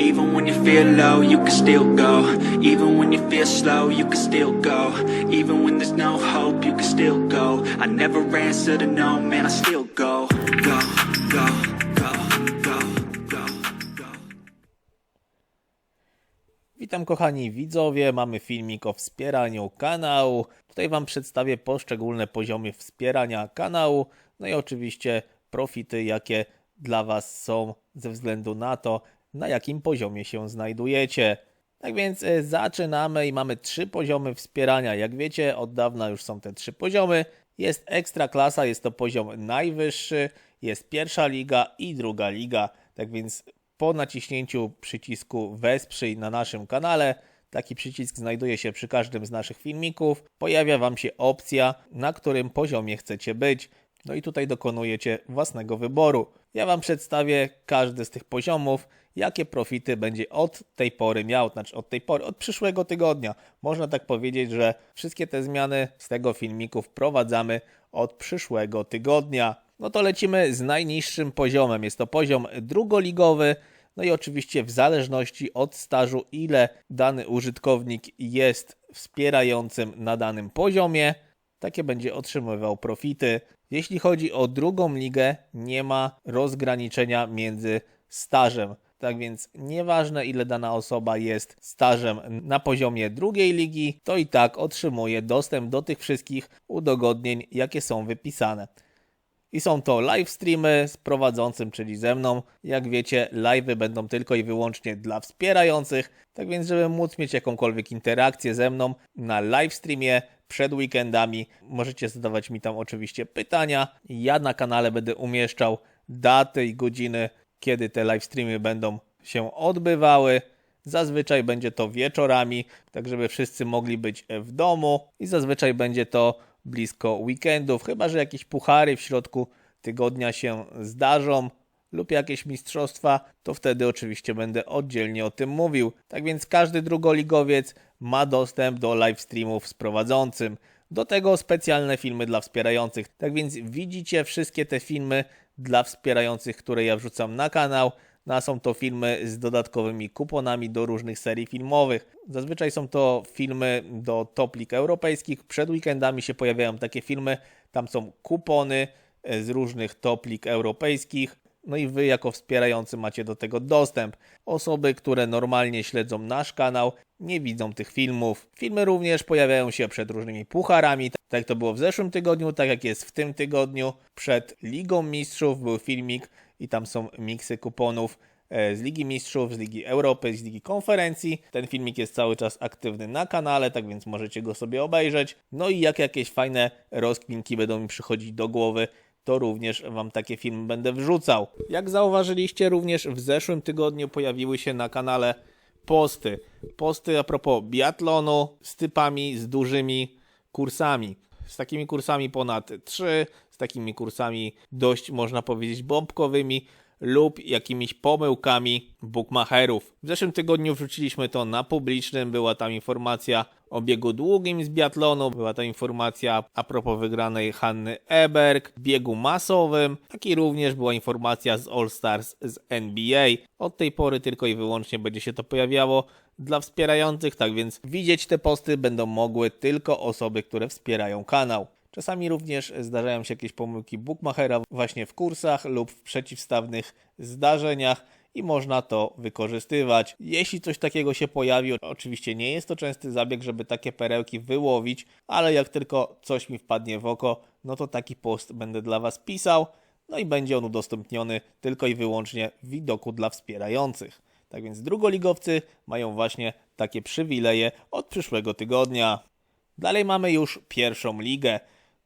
Even when you feel low, you can still go. Even when you feel slow, you can still go. Even when there's no hope, you can still go. I never answer to no, man, I still go. Go, go, go, go, go, go. Witam kochani widzowie, mamy filmik o wspieraniu kanału. Tutaj Wam przedstawię poszczególne poziomy wspierania kanału, no i oczywiście profity, jakie dla Was są ze względu na to, na jakim poziomie się znajdujecie. Tak więc e, zaczynamy i mamy trzy poziomy wspierania. Jak wiecie, od dawna już są te trzy poziomy. Jest ekstra klasa, jest to poziom najwyższy, jest pierwsza liga i druga liga. Tak więc po naciśnięciu przycisku Wesprzyj na naszym kanale, taki przycisk znajduje się przy każdym z naszych filmików, pojawia Wam się opcja, na którym poziomie chcecie być. No i tutaj dokonujecie własnego wyboru. Ja Wam przedstawię każdy z tych poziomów, jakie profity będzie od tej pory miał, znaczy od tej pory, od przyszłego tygodnia. Można tak powiedzieć, że wszystkie te zmiany z tego filmiku wprowadzamy od przyszłego tygodnia. No to lecimy z najniższym poziomem. Jest to poziom drugoligowy. No i oczywiście w zależności od stażu, ile dany użytkownik jest wspierającym na danym poziomie, takie będzie otrzymywał profity. Jeśli chodzi o drugą ligę, nie ma rozgraniczenia między stażem. Tak więc nieważne ile dana osoba jest stażem na poziomie drugiej ligi, to i tak otrzymuje dostęp do tych wszystkich udogodnień, jakie są wypisane. I są to live streamy z prowadzącym, czyli ze mną. Jak wiecie, live'y będą tylko i wyłącznie dla wspierających. Tak więc, żeby móc mieć jakąkolwiek interakcję ze mną na live streamie przed weekendami, możecie zadawać mi tam oczywiście pytania. Ja na kanale będę umieszczał daty i godziny, kiedy te live streamy będą się odbywały. Zazwyczaj będzie to wieczorami, tak żeby wszyscy mogli być w domu i zazwyczaj będzie to blisko weekendów, chyba że jakieś puchary w środku tygodnia się zdarzą lub jakieś mistrzostwa, to wtedy oczywiście będę oddzielnie o tym mówił. Tak więc każdy drugoligowiec ma dostęp do live streamów z prowadzącym. Do tego specjalne filmy dla wspierających. Tak więc widzicie wszystkie te filmy dla wspierających, które ja wrzucam na kanał. No są to filmy z dodatkowymi kuponami do różnych serii filmowych. Zazwyczaj są to filmy do top lig europejskich. Przed weekendami się pojawiają takie filmy. Tam są kupony z różnych top lig europejskich. No i wy jako wspierający macie do tego dostęp. Osoby, które normalnie śledzą nasz kanał, nie widzą tych filmów. Filmy również pojawiają się przed różnymi pucharami, tak jak to było w zeszłym tygodniu, tak jak jest w tym tygodniu. Przed Ligą Mistrzów był filmik i tam są miksy kuponów e, z Ligi Mistrzów, z Ligi Europy, z Ligi Konferencji. Ten filmik jest cały czas aktywny na kanale, tak więc możecie go sobie obejrzeć. No i jak jakieś fajne rozkminki będą mi przychodzić do głowy, to również Wam takie filmy będę wrzucał. Jak zauważyliście, również w zeszłym tygodniu pojawiły się na kanale posty. Posty a propos biatlonu z typami, z dużymi kursami. Z takimi kursami ponad 3, z takimi kursami dość można powiedzieć bombkowymi lub jakimiś pomyłkami bookmacherów. W zeszłym tygodniu wrzuciliśmy to na publicznym, była tam informacja o biegu długim z biatlonu, była ta informacja a propos wygranej Hanny Eberg, biegu masowym, jak i również była informacja z All Stars z NBA. Od tej pory tylko i wyłącznie będzie się to pojawiało dla wspierających, tak więc widzieć te posty będą mogły tylko osoby, które wspierają kanał. Czasami również zdarzają się jakieś pomyłki bookmachera właśnie w kursach lub w przeciwstawnych zdarzeniach i można to wykorzystywać. Jeśli coś takiego się pojawi, oczywiście nie jest to częsty zabieg, żeby takie perełki wyłowić, ale jak tylko coś mi wpadnie w oko, no to taki post będę dla Was pisał, no i będzie on udostępniony tylko i wyłącznie w widoku dla wspierających. Tak więc drugoligowcy mają właśnie takie przywileje od przyszłego tygodnia. Dalej mamy już pierwszą ligę.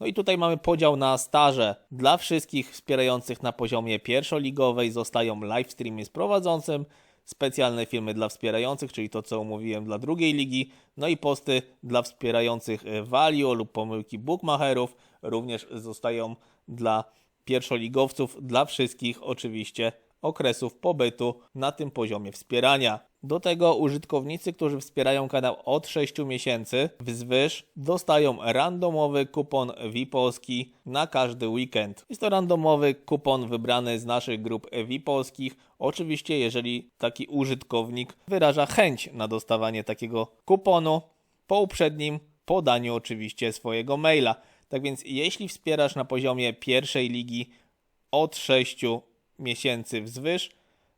No i tutaj mamy podział na staże. Dla wszystkich wspierających na poziomie pierwszoligowej zostają live streamy z prowadzącym, specjalne filmy dla wspierających, czyli to co omówiłem dla drugiej ligi, no i posty dla wspierających e, Valio lub pomyłki bookmacherów również zostają dla pierwszoligowców, dla wszystkich oczywiście okresów pobytu na tym poziomie wspierania. Do tego użytkownicy, którzy wspierają kanał od 6 miesięcy wzwyż, dostają randomowy kupon VIPolski na każdy weekend. Jest to randomowy kupon wybrany z naszych grup VIPolskich. Oczywiście, jeżeli taki użytkownik wyraża chęć na dostawanie takiego kuponu po uprzednim podaniu oczywiście swojego maila. Tak więc jeśli wspierasz na poziomie pierwszej ligi od 6 miesięcy wzwyż,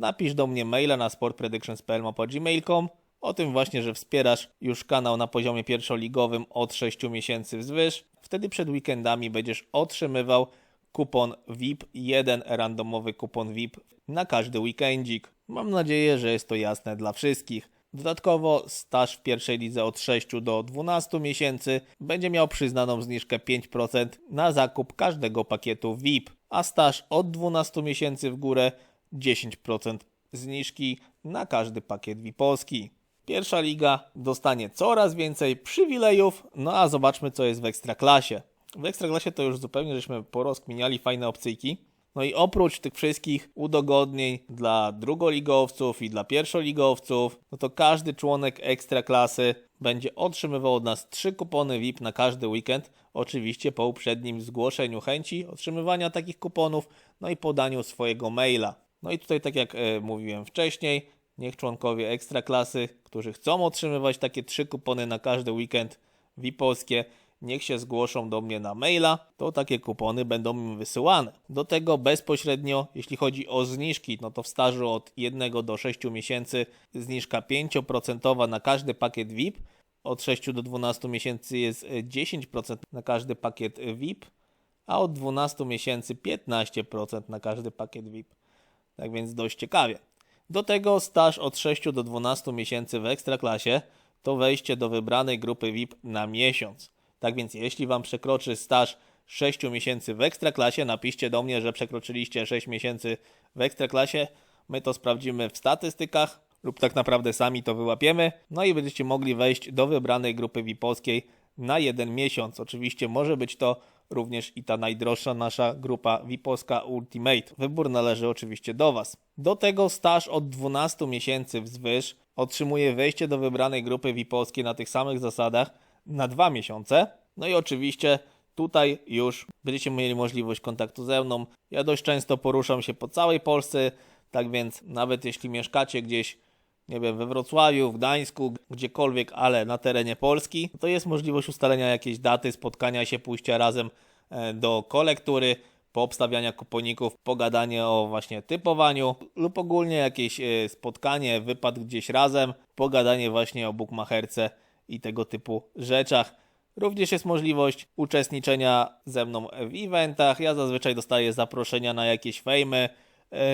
napisz do mnie maila na sportpredictions.pl.gmail.com o tym właśnie, że wspierasz już kanał na poziomie pierwszoligowym od 6 miesięcy wzwyż. Wtedy przed weekendami będziesz otrzymywał kupon VIP, jeden randomowy kupon VIP na każdy weekendzik. Mam nadzieję, że jest to jasne dla wszystkich. Dodatkowo staż w pierwszej lidze od 6 do 12 miesięcy będzie miał przyznaną zniżkę 5% na zakup każdego pakietu VIP, a staż od 12 miesięcy w górę 10% zniżki na każdy pakiet VIP-owski. Pierwsza liga dostanie coraz więcej przywilejów, no a zobaczmy co jest w Ekstraklasie. W Ekstraklasie to już zupełnie żeśmy porozkminiali fajne opcyjki. No i oprócz tych wszystkich udogodnień dla drugoligowców i dla pierwszoligowców, no to każdy członek Ekstraklasy będzie otrzymywał od nas trzy kupony VIP na każdy weekend. Oczywiście po uprzednim zgłoszeniu chęci otrzymywania takich kuponów, no i podaniu swojego maila. No i tutaj, tak jak e, mówiłem wcześniej, niech członkowie Ekstraklasy, którzy chcą otrzymywać takie trzy kupony na każdy weekend VIP-owskie, niech się zgłoszą do mnie na maila, to takie kupony będą im wysyłane. Do tego bezpośrednio, jeśli chodzi o zniżki, no to w stażu od 1 do 6 miesięcy zniżka 5% na każdy pakiet VIP, od 6 do 12 miesięcy jest 10% na każdy pakiet VIP, a od 12 miesięcy 15% na każdy pakiet VIP. Tak więc dość ciekawie. Do tego staż od 6 do 12 miesięcy w Ekstraklasie to wejście do wybranej grupy VIP na miesiąc. Tak więc jeśli Wam przekroczy staż 6 miesięcy w Ekstraklasie, napiszcie do mnie, że przekroczyliście 6 miesięcy w Ekstraklasie. My to sprawdzimy w statystykach lub tak naprawdę sami to wyłapiemy. No i będziecie mogli wejść do wybranej grupy VIP-owskiej na jeden miesiąc. Oczywiście może być to również i ta najdroższa nasza grupa VIP-owska Ultimate. Wybór należy oczywiście do Was. Do tego staż od 12 miesięcy wzwyż otrzymuje wejście do wybranej grupy VIP-owskiej na tych samych zasadach na dwa miesiące. No i oczywiście tutaj już będziecie mieli możliwość kontaktu ze mną. Ja dość często poruszam się po całej Polsce, tak więc nawet jeśli mieszkacie gdzieś, nie wiem, we Wrocławiu, w Gdańsku, gdziekolwiek, ale na terenie Polski, to jest możliwość ustalenia jakiejś daty, spotkania się, pójścia razem e, do kolektury, poobstawiania kuponików, pogadanie o właśnie typowaniu lub ogólnie jakieś e, spotkanie, wypad gdzieś razem, pogadanie właśnie o bukmacherce i tego typu rzeczach. Również jest możliwość uczestniczenia ze mną w eventach. Ja zazwyczaj dostaję zaproszenia na jakieś fejmy,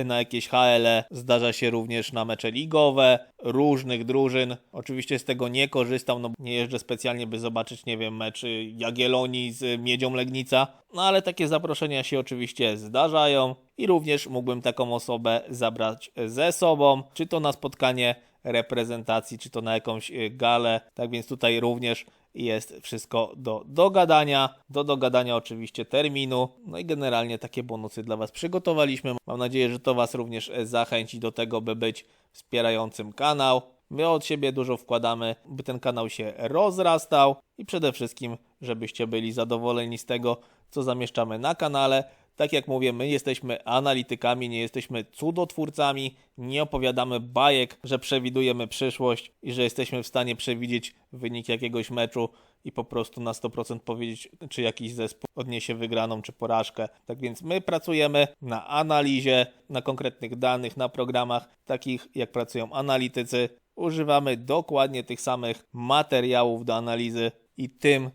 na jakieś HL. Zdarza się również na mecze ligowe różnych drużyn. Oczywiście z tego nie korzystam, no nie jeżdżę specjalnie, by zobaczyć, nie wiem, mecz Jagiellonii z Miedzią Legnica. No ale takie zaproszenia się oczywiście zdarzają i również mógłbym taką osobę zabrać ze sobą, czy to na spotkanie reprezentacji, czy to na jakąś y, galę. Tak więc tutaj również jest wszystko do dogadania. Do dogadania oczywiście terminu. No i generalnie takie bonusy dla Was przygotowaliśmy. Mam nadzieję, że to Was również e, zachęci do tego, by być wspierającym kanał. My od siebie dużo wkładamy, by ten kanał się rozrastał i przede wszystkim, żebyście byli zadowoleni z tego, co zamieszczamy na kanale. Tak jak mówię, my jesteśmy analitykami, nie jesteśmy cudotwórcami, nie opowiadamy bajek, że przewidujemy przyszłość i że jesteśmy w stanie przewidzieć wynik jakiegoś meczu i po prostu na 100% powiedzieć, czy jakiś zespół odniesie wygraną czy porażkę. Tak więc my pracujemy na analizie, na konkretnych danych, na programach, takich jak pracują analitycy. Używamy dokładnie tych samych materiałów do analizy i tym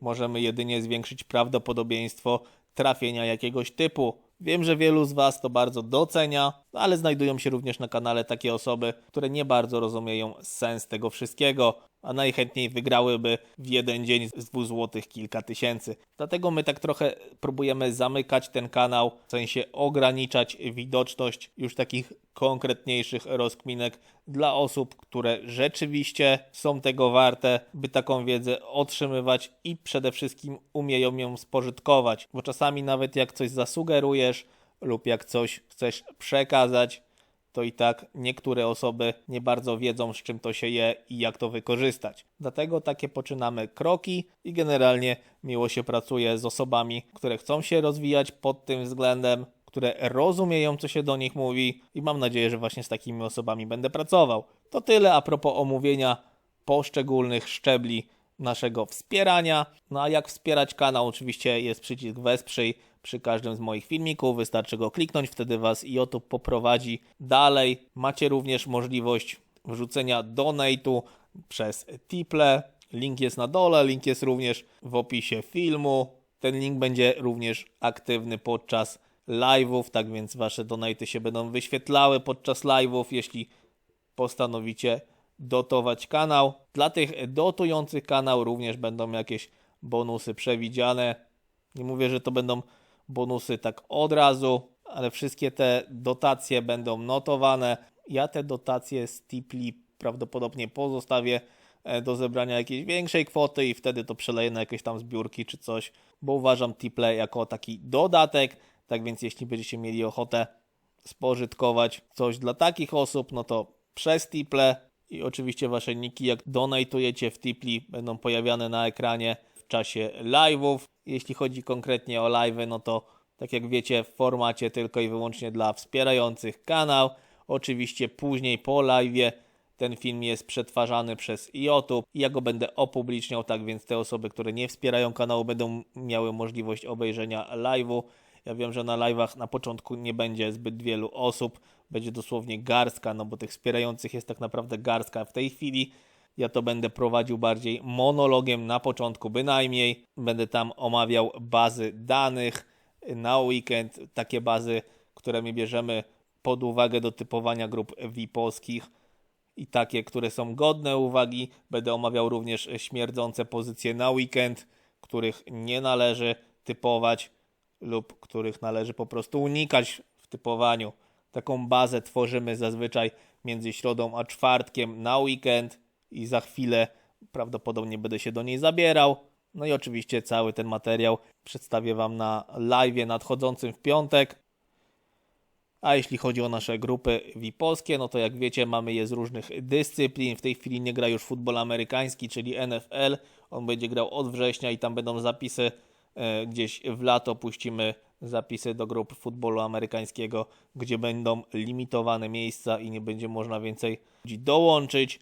możemy jedynie zwiększyć prawdopodobieństwo trafienia jakiegoś typu. Wiem, że wielu z Was to bardzo docenia, ale znajdują się również na kanale takie osoby, które nie bardzo rozumieją sens tego wszystkiego, a najchętniej wygrałyby w jeden dzień z 2 złotych kilka tysięcy. Dlatego my tak trochę próbujemy zamykać ten kanał, w sensie ograniczać widoczność już takich konkretniejszych rozkminek dla osób, które rzeczywiście są tego warte, by taką wiedzę otrzymywać i przede wszystkim umieją ją spożytkować. Bo czasami nawet jak coś zasugerujesz lub jak coś chcesz przekazać, to i tak niektóre osoby nie bardzo wiedzą, z czym to się je i jak to wykorzystać. Dlatego takie poczynamy kroki i generalnie miło się pracuje z osobami, które chcą się rozwijać pod tym względem, które rozumieją, co się do nich mówi i mam nadzieję, że właśnie z takimi osobami będę pracował. To tyle a propos omówienia poszczególnych szczebli naszego wspierania. No a jak wspierać kanał? Oczywiście jest przycisk wesprzyj przy każdym z moich filmików. Wystarczy go kliknąć, wtedy Was YouTube poprowadzi dalej. Macie również możliwość wrzucenia donate'u przez Tiple. Link jest na dole, link jest również w opisie filmu. Ten link będzie również aktywny podczas live'ów, tak więc Wasze donate'y się będą wyświetlały podczas live'ów, jeśli postanowicie dotować kanał. Dla tych dotujących kanał również będą jakieś bonusy przewidziane. Nie mówię, że to będą bonusy tak od razu, ale wszystkie te dotacje będą notowane. Ja te dotacje z Tipli prawdopodobnie pozostawię e, do zebrania jakiejś większej kwoty i wtedy to przeleję na jakieś tam zbiórki czy coś, bo uważam Tiple jako taki dodatek. Tak więc jeśli będziecie mieli ochotę spożytkować coś dla takich osób, no to przez Tiple i oczywiście wasze niki, jak donatujecie w Tipli, będą pojawiane na ekranie w czasie live'ów. Jeśli chodzi konkretnie o live'y, no to tak jak wiecie, w formacie tylko i wyłącznie dla wspierających kanał. Oczywiście później po live'ie ten film jest przetwarzany przez YouTube i ja go będę opubliczniał, tak więc te osoby, które nie wspierają kanału będą miały możliwość obejrzenia live'u. Ja wiem, że na live'ach na początku nie będzie zbyt wielu osób, będzie dosłownie garstka, no bo tych wspierających jest tak naprawdę garstka w tej chwili. Ja to będę prowadził bardziej monologiem na początku bynajmniej. Będę tam omawiał bazy danych na weekend, takie bazy, które my bierzemy pod uwagę do typowania grup VIP-owskich i takie, które są godne uwagi. Będę omawiał również śmierdzące pozycje na weekend, których nie należy typować lub których należy po prostu unikać w typowaniu. Taką bazę tworzymy zazwyczaj między środą a czwartkiem na weekend i za chwilę prawdopodobnie będę się do niej zabierał. No i oczywiście cały ten materiał przedstawię Wam na live nadchodzącym w piątek. A jeśli chodzi o nasze grupy VIP-owskie, no to jak wiecie, mamy je z różnych dyscyplin. W tej chwili nie gra już futbol amerykański, czyli NFL. On będzie grał od września i tam będą zapisy e, gdzieś w lato. Puścimy zapisy do grup futbolu amerykańskiego, gdzie będą limitowane miejsca i nie będzie można więcej ludzi dołączyć.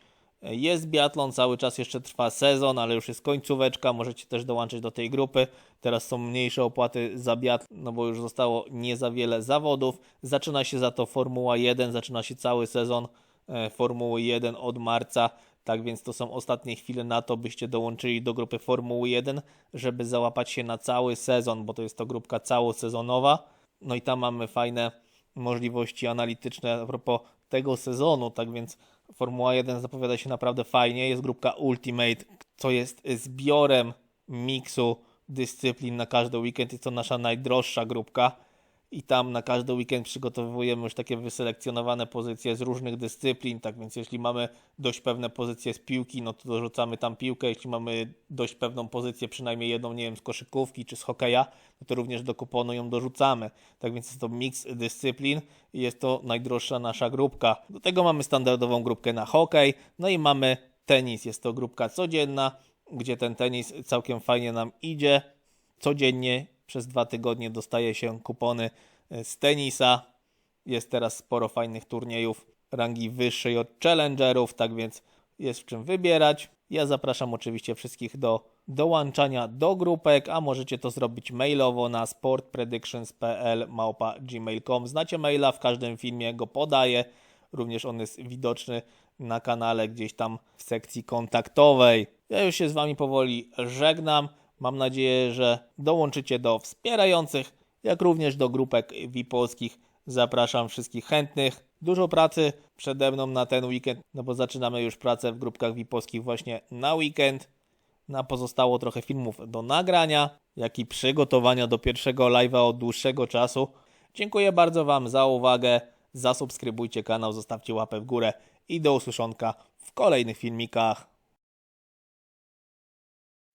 Jest biatlon, cały czas jeszcze trwa sezon, ale już jest końcóweczka, możecie też dołączyć do tej grupy. Teraz są mniejsze opłaty za biatlon, no bo już zostało nie za wiele zawodów. Zaczyna się za to Formuła 1, zaczyna się cały sezon e, Formuły 1 od marca. Tak więc to są ostatnie chwile na to, byście dołączyli do grupy Formuły 1, żeby załapać się na cały sezon, bo to jest to grupka całosezonowa. No i tam mamy fajne możliwości analityczne a propos tego sezonu, tak więc Formuła 1 zapowiada się naprawdę fajnie. Jest grupka Ultimate, co jest zbiorem miksu dyscyplin na każdy weekend. Jest to nasza najdroższa grupka i tam na każdy weekend przygotowujemy już takie wyselekcjonowane pozycje z różnych dyscyplin. Tak więc jeśli mamy dość pewne pozycje z piłki, no to dorzucamy tam piłkę. Jeśli mamy dość pewną pozycję, przynajmniej jedną, nie wiem, z koszykówki czy z hokeja, no to również do kuponu ją dorzucamy. Tak więc jest to miks dyscyplin i jest to najdroższa nasza grupka. Do tego mamy standardową grupkę na hokej, no i mamy tenis. Jest to grupka codzienna, gdzie ten tenis całkiem fajnie nam idzie. Codziennie przez dwa tygodnie dostaje się kupony e, z tenisa. Jest teraz sporo fajnych turniejów rangi wyższej od challengerów, tak więc jest w czym wybierać. Ja zapraszam oczywiście wszystkich do dołączania do grupek, a możecie to zrobić mailowo na sportpredictions.pl gmail.com. Znacie maila, w każdym filmie go podaję. Również on jest widoczny na kanale gdzieś tam w sekcji kontaktowej. Ja już się z Wami powoli żegnam. Mam nadzieję, że dołączycie do wspierających, jak również do grupek VIP-owskich. Zapraszam wszystkich chętnych. Dużo pracy przede mną na ten weekend, no bo zaczynamy już pracę w grupkach VIP-owskich właśnie na weekend. Na pozostało trochę filmów do nagrania, jak i przygotowania do pierwszego live'a od dłuższego czasu. Dziękuję bardzo Wam za uwagę. Zasubskrybujcie kanał, zostawcie łapę w górę i do usłyszonka w kolejnych filmikach.